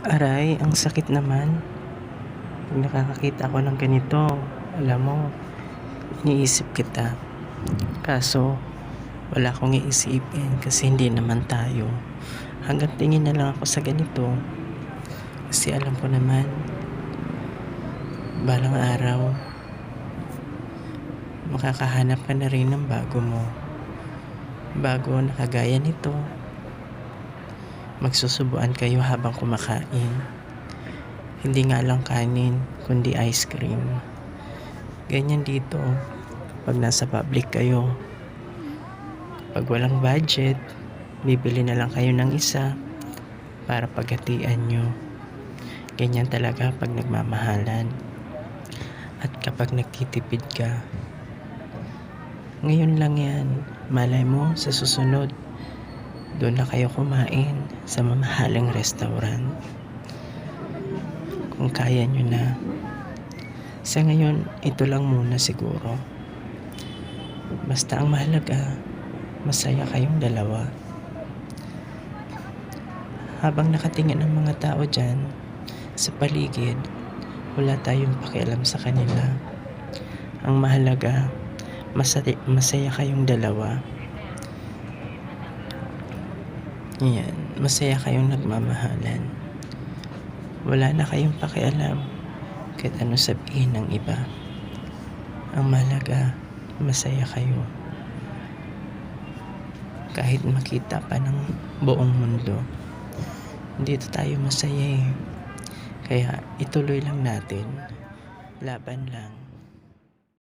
Aray, ang sakit naman. Pag nakakakita ako ng ganito, alam mo, iniisip kita. Kaso, wala akong iisipin kasi hindi naman tayo. Hanggang tingin na lang ako sa ganito. Kasi alam ko naman, balang araw, makakahanap ka na rin ng bago mo. Bago na kagaya nito. Magsusubuan kayo habang kumakain. Hindi nga lang kanin, kundi ice cream. Ganyan dito. Pag nasa public kayo. Pag walang budget, bibili na lang kayo ng isa para paghatian nyo. Ganyan talaga pag nagmamahalan. At kapag nagtitipid ka, ngayon lang yan, malay mo sa susunod, doon na kayo kumain sa mamahaling restaurant. Kung kaya nyo na. Sa ngayon, ito lang muna siguro. Basta ang mahalaga, masaya kayong dalawa. Habang nakatingin ang mga tao dyan, sa paligid, wala tayong pakialam sa kanila. Ang mahalaga, masaya, masaya kayong dalawa. Yan, masaya kayong nagmamahalan. Wala na kayong pakialam kahit ano sabihin ng iba. Ang mahalaga, masaya kayo. Kahit makita pa ng buong mundo, dito tayo masaya eh. Kaya ituloy lang natin. Laban lang.